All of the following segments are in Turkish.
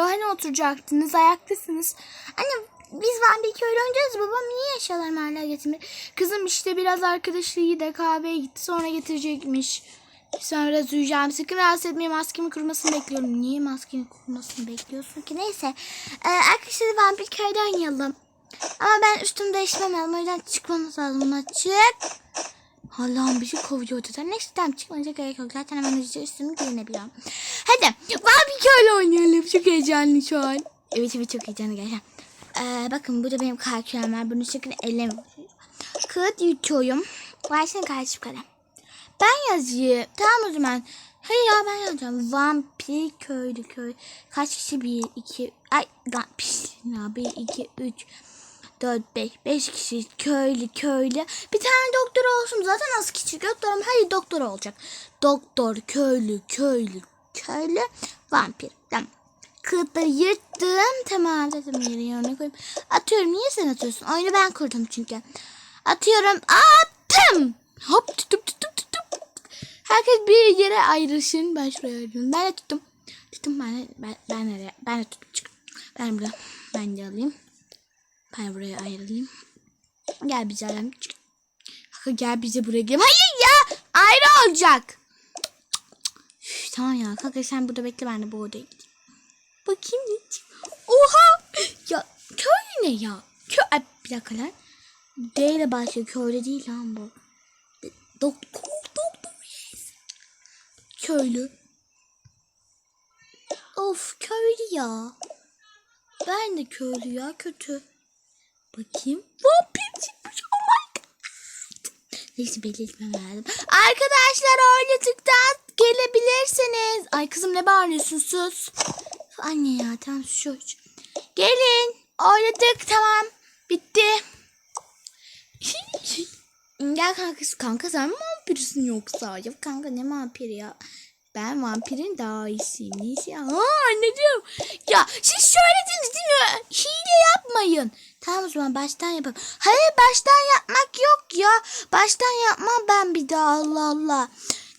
oluyor? Hani oturacaktınız, ayaktasınız. Anne biz vampir köylü oynayacağız. Babam niye eşyalarımı hala getirmedi? Kızım işte biraz arkadaşıyla da kahveye gitti. Sonra getirecekmiş. Sonra biraz uyuyacağım. Sakın rahatsız etmeyin. Maskemi kurumasını bekliyorum. Niye maskeni kurumasını bekliyorsun ki? Neyse. Ee, arkadaşlar vampir köyde oynayalım. Ama ben üstümü değişmem lazım. O yüzden çıkmamız lazım. Buna çık. Allah'ım bizi kovuyor zaten. Neyse tamam çıkmanıza gerek yok. Zaten hemen hızlıca üstümü giyinebiliyorum. Hadi vampir köylü oynayalım. Çok heyecanlı şu an. Evet evet çok heyecanlı gerçekten. Ee, bakın burada benim kalkülem var. Bunu sakın elleme. Kağıt yutuyorum. Versene kardeşim kalem. Ben yazayım. Tamam o zaman. Hayır ya ben yazacağım. Vampir köylü köy. Kaç kişi? Bir, iki, ay vampir. Ya bir, iki, üç, dört, beş. Beş kişi köylü köylü. Bir tane doktor olsun. Zaten az kişi doktorum. Hayır doktor olacak. Doktor köylü köylü köylü vampir. Tamam. Kağıtları yırttım. Tamam dedim yere yerine koyayım. Atıyorum. Niye sen atıyorsun? Oyunu ben kurdum çünkü. Atıyorum. Attım. Hop tuttum tuttum tuttum. Herkes bir yere ayrılsın. Ben şuraya ayrıldım. Ben de tuttum. Tuttum ben de, ben, ben nereye? Ben de tuttum. Ben burada. Ben de alayım. Ben buraya ayrılayım. Gel bize. Çık. Hakkı gel bize buraya gel. Hayır ya. Ayrı olacak. Üf, tamam ya. Kanka sen burada bekle ben de bu odaya gideyim. Bakayım ne Oha. Ya köylü ne ya? Kö Ay, bir dakika lan. D ile başlıyor. Köylü değil lan bu. Doktor, doktor yes. Köylü. Of köylü ya. Ben de köylü ya kötü. Bakayım. Vampir çıkmış. Oh my god. Neyse belli etmem lazım. Arkadaşlar oynadıktan gelebilirsiniz. Ay kızım ne bağırıyorsun sus. Anne ya tamam sus. Gelin. Oynadık tamam. Bitti. Gel kanka, kanka sen mi vampirsin yoksa? Ya kanka ne vampiri ya? Ben vampirin daha iyisiyim. Neyse. Aa, ne diyorum? Ya siz söylediniz değil mi? Hile yapmayın. Tamam o zaman baştan yapalım. Hayır baştan yapmak yok ya. Baştan yapmam ben bir daha Allah Allah.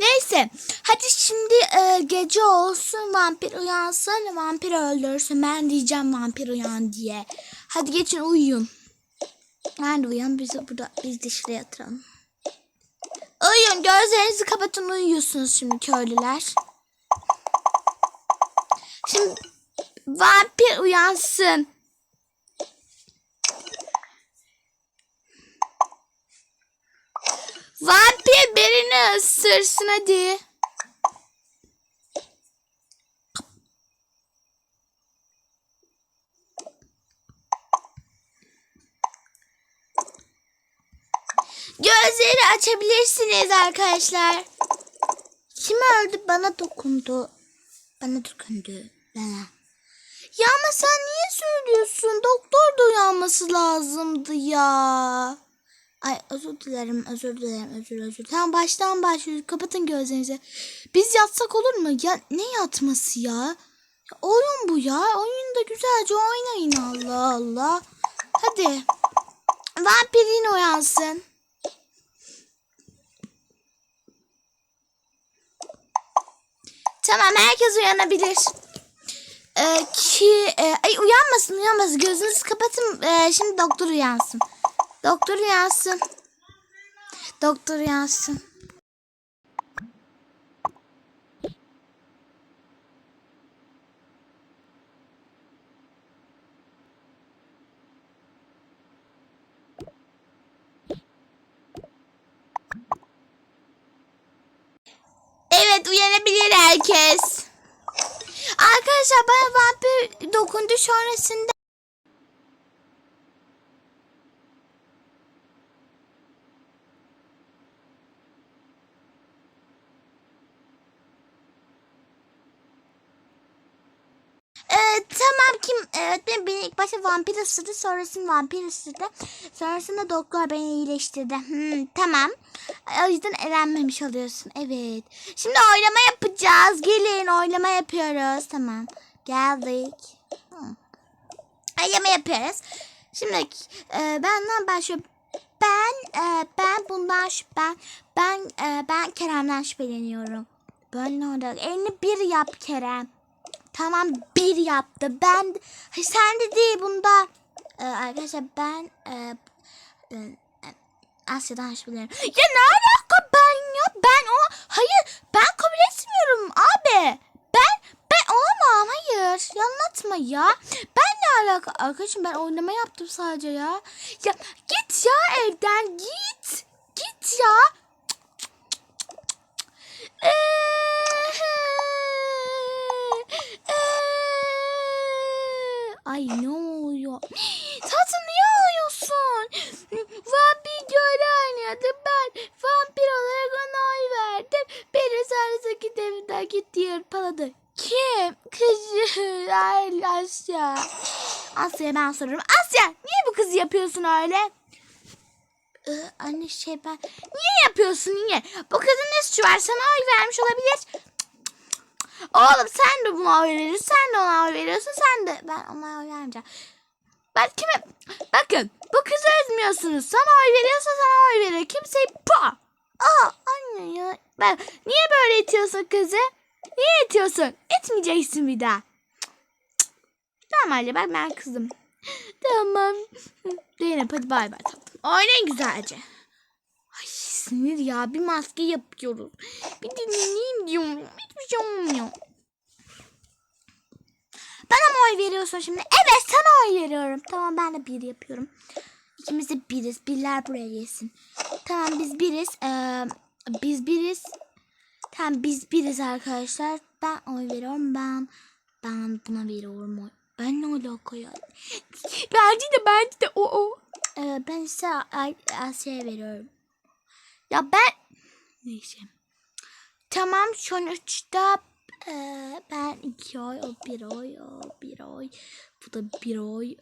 Neyse. Hadi şimdi e, gece olsun vampir uyansın. Vampir öldürsün. Ben diyeceğim vampir uyan diye. Hadi geçin uyuyun. Ben de uyan. Biz de burada biz de şuraya yatıralım. Uyuyun. Gözlerinizi kapatın uyuyorsunuz şimdi köylüler. Şimdi vampir uyansın. Vampir birini ısırsın hadi. Gözleri açabilirsiniz arkadaşlar. Kim öldü? Bana dokundu. Bana dokundu. Bana. Ya ama sen niye söylüyorsun? Doktor da uyanması lazımdı ya. Ay özür dilerim, özür dilerim, özür özür. Tamam baştan başlıyoruz. Kapatın gözlerinizi. Biz yatsak olur mu? Ya ne yatması ya? ya oyun bu ya. Oyunu da güzelce oynayın Allah Allah. Hadi. Vampirin uyansın. Tamam herkes uyanabilir. Ee, ki e, ay uyanmasın uyanmasın gözünüzü kapatın Ee, şimdi doktor uyansın. Doktor uyansın. Doktor uyansın. Evet uyanabilir herkes. Arkadaşlar bana vampir dokundu sonrasında. Ee, tamam kim? Evet ben beni ilk başta vampir ısırdı sonrasında vampir ısırdı. Sonrasında doktor beni iyileştirdi. Hmm, tamam. O yüzden elenmemiş oluyorsun. Evet. Şimdi oylama yapacağız. Gelin oylama yapıyoruz. Tamam. Geldik. Hmm. oylama yapıyoruz. Şimdi e, benden başlıyor ben e, ben bundan şüp- ben ben e, ben Kerem'den şüpheleniyorum. Böyle ne olacak? Elini bir yap Kerem Tamam bir yaptı. Ben Hayır, sen de değil bunda. Ee, arkadaşlar ben e, e, Asya'dan şüpheleniyorum. Ya ne alaka ben ya? Ben o hayır ben kabul etmiyorum abi. Ben ben olamam hayır. Yanlatma ya. Ben ne alaka? Arkadaşım ben oynama yaptım sadece ya. Ya git ya evden git. Git ya. Ay ne oluyor? Tatlım niye ağlıyorsun? Vampir göre oynuyordu. Ben vampir olarak ona oy verdim. Beni sarısı evinden gitti yırpaladı. Kim? Kızı. Ay Asya. Asya'ya ben soruyorum. Asya niye bu kızı yapıyorsun öyle? Ee, anne şey ben... Niye yapıyorsun niye? Bu kızın ne suçu var? Sana oy vermiş olabilir. Oğlum sen de buna oy veriyorsun. Sen de ona oy veriyorsun. Sen de... Ben ona oy vermeyeceğim. Ben kime... Bakın bu kızı ezmiyorsunuz. Sana oy veriyorsa sana oy veriyor. Kimseyi... Pa! Aa anne ya. Ben... Niye böyle itiyorsun kızı? Niye itiyorsun? Etmeyeceksin bir daha. Tamam anne bak ben kızım. Tamam. Zeynep hadi bay bay. Oynayın güzelce. Sinir ya bir maske yapıyoruz. Bir dinleneyim diyorum. Hiçbir şey olmuyor. Bana mı oy veriyorsun şimdi? Evet sana oy veriyorum. Tamam ben de bir yapıyorum. İkimiz de biriz. Birler buraya gelsin. Tamam biz biriz. Ee, biz biriz. Tamam biz biriz arkadaşlar. Ben oy veriyorum. Ben ben buna veriyorum oy. Ben ne alaka ya? Bence de bence de o o. Ee, ben Ay- Asya'ya veriyorum. Ya ben neyse. Tamam sonuçta e, ben iki oy, o bir oy, o bir oy. Bu da bir oy.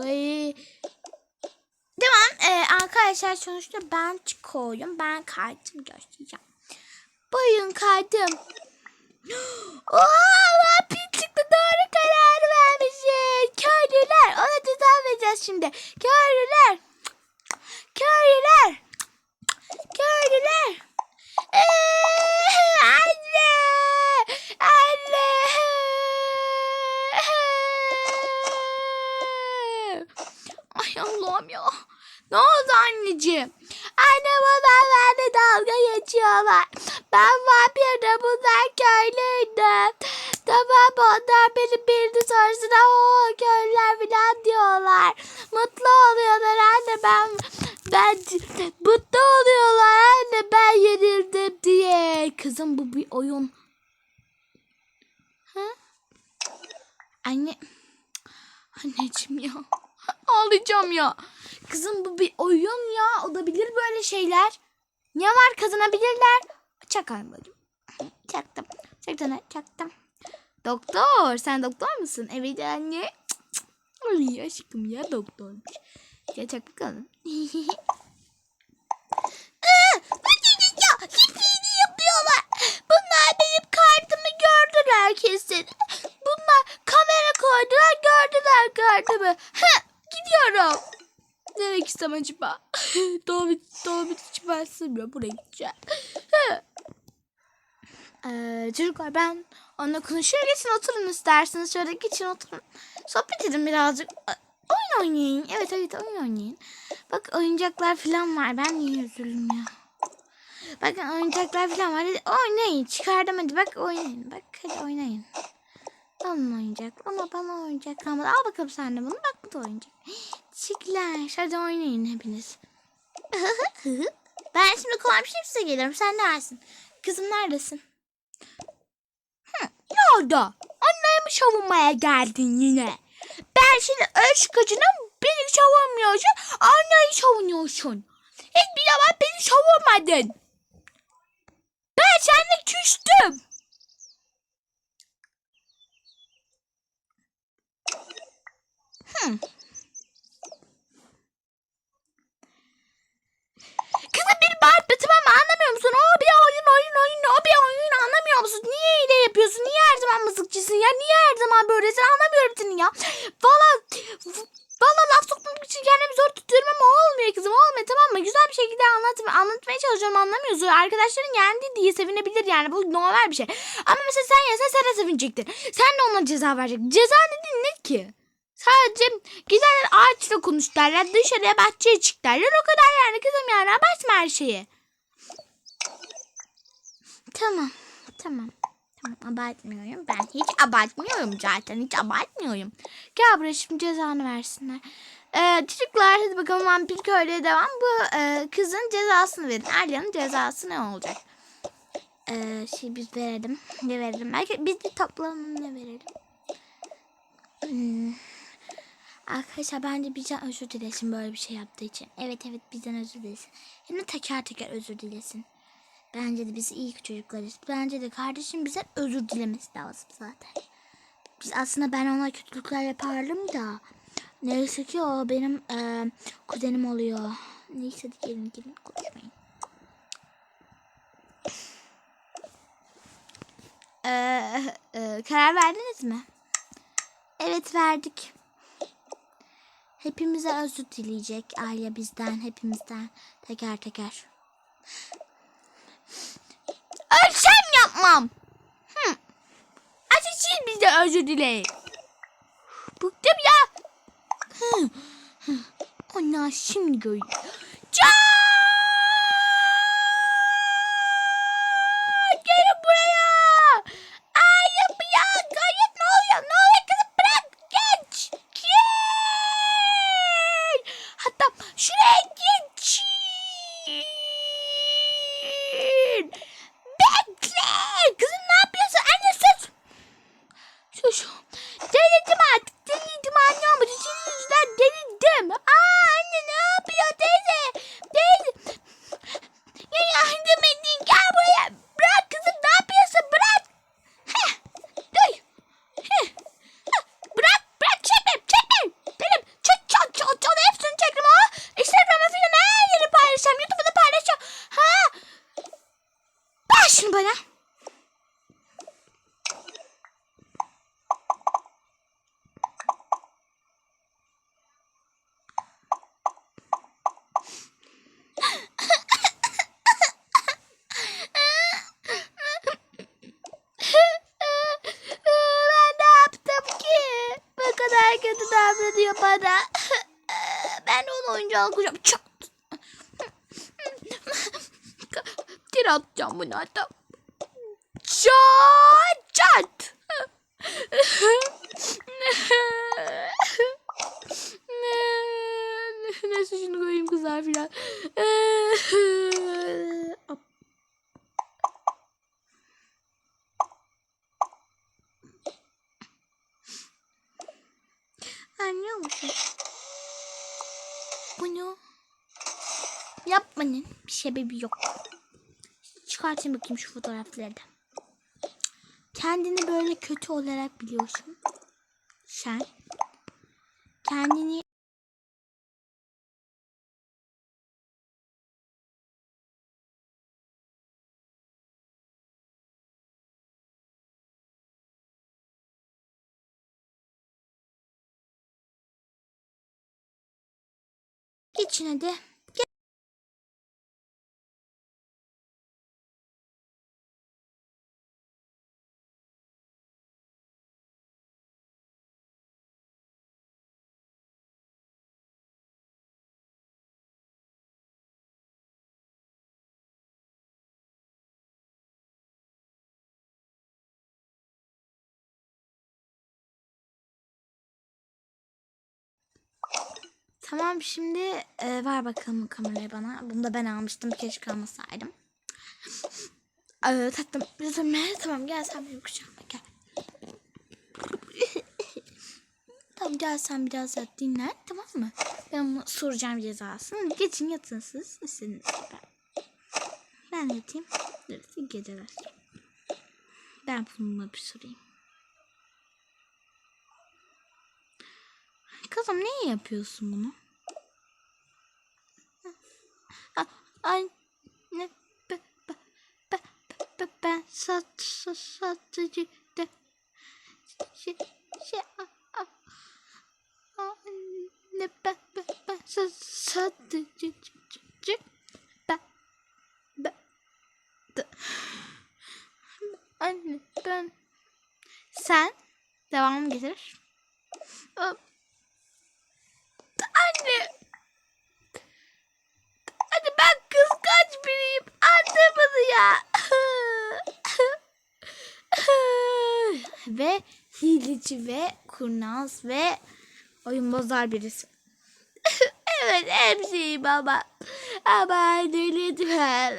e. Tamam e, arkadaşlar sonuçta ben çıkıyorum. Ben kartımı göstereceğim. Buyurun kartım. Oha çıktı doğru karar vermişsin. Köylüler ona ceza vereceğiz şimdi. Köylüler. Köylüler. Köylüler. Ee, anne. Anne. Ay Allah'ım ya. Ne oldu anneciğim? Anne babam benimle dalga geçiyorlar. Ben vampirdim bunlar köylüydü. Tamam onlar beni bildi sonrasında o köylüler falan diyorlar. Mutlu oluyorlar anne ben ben mutlu oluyorlar anne ben yenildim diye. Kızım oyun. Ha? Anne. Anneciğim ya. Ağlayacağım ya. Kızım bu bir oyun ya. Olabilir böyle şeyler. Ne var kazanabilirler. Çak bacım. Çaktım. Çaktım. Çaktım. Doktor. Sen doktor musun? Evet anne. Ay aşkım ya doktormuş. Ya çak bakalım. Aa, bakın ya. Hepsini yapıyorlar. Bunlar benim kartımı gördüler kesin. Bunlar kamera koydular gördüler. Ha, gidiyorum. Nereye gitsem acaba? Doğru doğru hiç ben sığmıyor. Buraya gideceğim. Ee, çocuklar ben onunla konuşuyor. Geçin oturun isterseniz. Şöyle geçin oturun. Sohbet edin birazcık. Oyun oynayın. Evet evet oyun oynayın. Bak oyuncaklar falan var. Ben niye üzüldüm ya? Bakın oyuncaklar falan var. Hadi oynayın. Çıkardım hadi bak oynayın. Bak hadi oynayın. Alın oyuncak. Ama bana oyuncak kalmadı. Al bakalım sen de bunu. Bak bu da oyuncak. Çiçekler. Hadi oynayın hepiniz. ben şimdi komşum size gelirim. Sen neredesin? Kızım neredesin? Hı, ne oldu? Annemi savunmaya geldin yine. Ben şimdi aşkıcının beni savunmuyorsun. Anneyi savunuyorsun. Hiçbir zaman beni savunmadın. Seninle küstüm. Hmm. Kızım beni bağırtma tamam mı? Anlamıyor musun? O bir oyun oyun oyun o bir oyun anlamıyor musun? Niye hile yapıyorsun? Niye her zaman mızıkçısın ya? Niye her zaman böylesin? Anlamıyorum seni ya. Valla Vallahi laf sokmak için kendimi zor tutuyorum ama olmuyor kızım olmuyor tamam mı? Güzel bir şekilde anlat, anlatmaya çalışıyorum anlamıyorsun. Arkadaşların yendi diye sevinebilir yani bu normal bir şey. Ama mesela sen yesen sen de sevinecektin. Sen de ona ceza verecektin. Ceza dediğin ne ki? Sadece giderler ağaçla konuş derler. Dışarıya bahçeye çık derler. O kadar yani kızım yani abartma her şeyi. Tamam. Tamam. Abartmıyorum. Ben hiç abartmıyorum zaten. Hiç abartmıyorum. Gel buraya şimdi cezanı versinler. Ee, çocuklar hadi bakalım vampir köylüye devam. Bu e, kızın cezasını verin. Arya'nın cezası ne olacak? Ee, şey biz verelim. Ne verelim? Belki biz bir toplamını ne verelim? Hmm. Arkadaşlar bence bizden özür dilesin böyle bir şey yaptığı için. Evet evet bizden özür dilesin. Hem de teker teker özür dilesin. Bence de biz iyi çocuklarız. Bence de kardeşim bize özür dilemesi lazım zaten. Biz aslında ben ona kötülükler yapardım da. Neyse ki o benim e, kuzenim oluyor. Neyse hadi gelin gelin konuşmayın. Ee, e, karar verdiniz mi? Evet verdik. Hepimize özür dileyecek Alya bizden, hepimizden teker teker. Yapmam. Hı. Ateşin bizde özür dileyin. Bıktım ya. Hı. Hı. Ana şimdi gör. Can! Gelin buraya. Ay yapı ya. Gayet ne oluyor? Ne oluyor kızım? Bırak. Geç. Gel. Hatta şuraya geçin. Bekle. Kızım ne yapıyorsun? Anne sus. Sus. Delirdim artık. Delirdim anne olmadı. Senin yüzünden delirdim. Aa anne ne yapıyor teyze? Teyze. Ya yardım edin. Gel buraya. Bırak kızım ne yapıyorsun? Bırak. Heh. Dur. Heh. Heh. Bırak. Bırak. Çekme. Çekme. Benim. Çek. Çek. Çek. Çek. Hepsini çektim ha. Instagram'a falan her yeri paylaşacağım. YouTube'da da paylaşacağım. Ha. Ver şunu bana. ben ne yaptım ki? Bu kadar kötü davranıyor bana. ben onu oyuncağı alacağım. Çok. Geri atacağım bunu hatta. Çat çat. Neyse şunu koyayım kızar filan. Anlıyor musun? Bunu yapmanın bir sebebi yok. Çıkartayım bakayım şu fotoğrafları. Kendini böyle kötü olarak biliyorsun. Sen kendini Geçin hadi. Tamam şimdi e, ver bakalım kamerayı bana. Bunu da ben almıştım. Keşke almasaydım. E, tatlım. Tamam gel sen benim kucağıma gel. tamam gel sen biraz yat dinlen. Tamam mı? Ben onu soracağım cezasını. Geçin yatın siz. İstediğiniz. Ben yatayım. Evet, geceler. Ben bununla bir sorayım. Kızım niye yapıyorsun bunu? Ay ne be, be, be, be, ben sat, sat, satıcı de şey, şey, a- a- Sa satıcı ben ben d- anne ben sen devam getir. Anne. Anne ben kıskanç biriyim. Anlamadı ya. ve hileci ve kurnaz ve oyun bozar birisi. evet hepsi baba. Ama lütfen.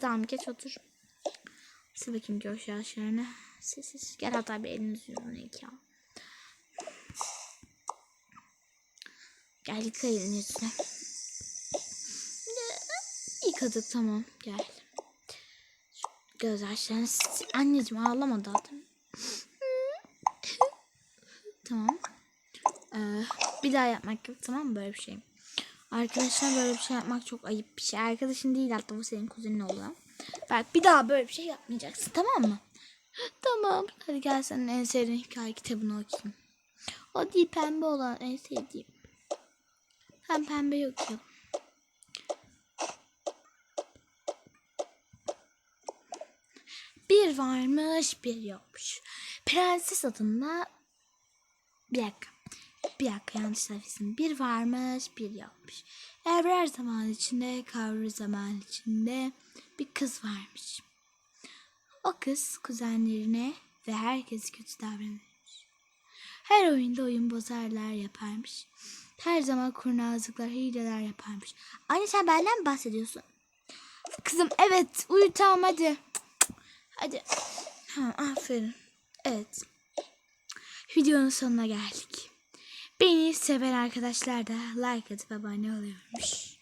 tamam geç otur. Sil bakayım göz yaşlarını. Sessiz. Gel hatta bir elini yüzünü yıka. Gel yıka elini yüzünü. Yıkadık tamam gel. Göz yaşlarını sil. Anneciğim ağlama daha tamam. Ee, bir daha yapmak yok tamam mı böyle bir şey. Arkadaşlar böyle bir şey yapmak çok ayıp bir şey. Arkadaşın değil hatta bu senin kuzenin oluyor. Bak bir daha böyle bir şey yapmayacaksın tamam mı? Tamam. Hadi gel senin en sevdiğin hikaye kitabını okuyayım. O değil pembe olan en sevdiğim. Ben pembe okuyorum. Bir varmış bir yokmuş. Prenses adında bir dakika. Bir dakika yanlış sayfasın. Bir varmış bir yokmuş. Evrer zaman içinde kavru zaman içinde bir kız varmış. O kız kuzenlerine ve herkes kötü davranırmış. Her oyunda oyun bozarlar yaparmış. Her zaman kurnazlıklar, hileler yaparmış. Anne sen benden mi bahsediyorsun? Kızım evet uyu tamam hadi. Hadi. Ha, aferin. Evet. Videonun sonuna geldik. Beni seven arkadaşlar da like atıp abone oluyormuş.